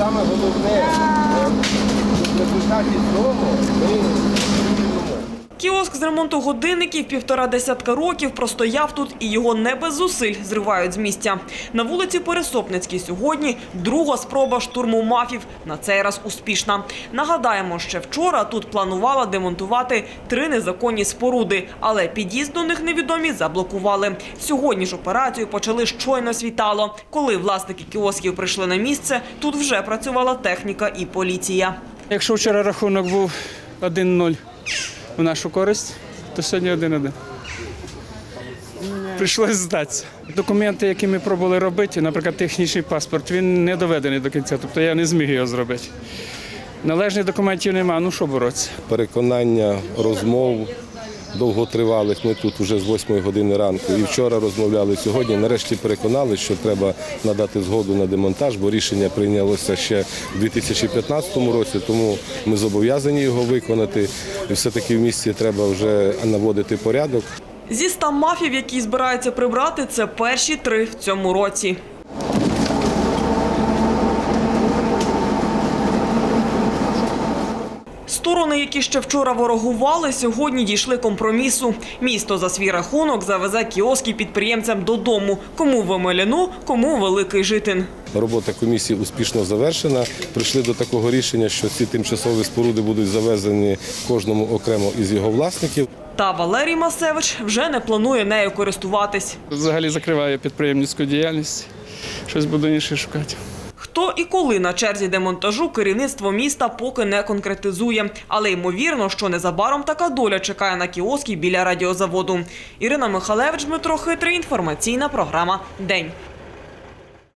саме головне е, в результаті цього ми зробимо. Кіоск з ремонту годинників півтора десятка років простояв тут і його не без зусиль зривають з місця. На вулиці Пересопницькій сьогодні друга спроба штурму мафів, на цей раз успішна. Нагадаємо, ще вчора тут планувала демонтувати три незаконні споруди, але під'їзд до них невідомі заблокували. Сьогодні ж операцію почали щойно світало. Коли власники кіосків прийшли на місце, тут вже працювала техніка і поліція. Якщо вчора рахунок був 1-0 в нашу користь, то сьогодні 1-1. Прийшлося здатися. Документи, які ми пробували робити, наприклад, технічний паспорт, він не доведений до кінця, тобто я не зміг його зробити. Належних документів немає, ну що боротися. переконання, розмов довготривалих. Ми тут вже з 8 години ранку і вчора розмовляли сьогодні. Нарешті переконали, що треба надати згоду на демонтаж, бо рішення прийнялося ще в 2015 році, тому ми зобов'язані його виконати. Все-таки в місті треба вже наводити порядок. Зі ста мафів, які збираються прибрати, це перші три в цьому році. Сторони, які ще вчора ворогували, сьогодні дійшли компромісу. Місто за свій рахунок завезе кіоски підприємцям додому. Кому в Емеліну, кому Великий Житин. Робота комісії успішно завершена. Прийшли до такого рішення, що ці тимчасові споруди будуть завезені кожному окремо із його власників. Та Валерій Масевич вже не планує нею користуватись. Взагалі закриваю підприємницьку діяльність, щось буду інше шукати. Хто і коли на черзі демонтажу керівництво міста поки не конкретизує. Але ймовірно, що незабаром така доля чекає на кіоски біля радіозаводу. Ірина Михалевич, Дмитро Хитрий. Інформаційна програма День.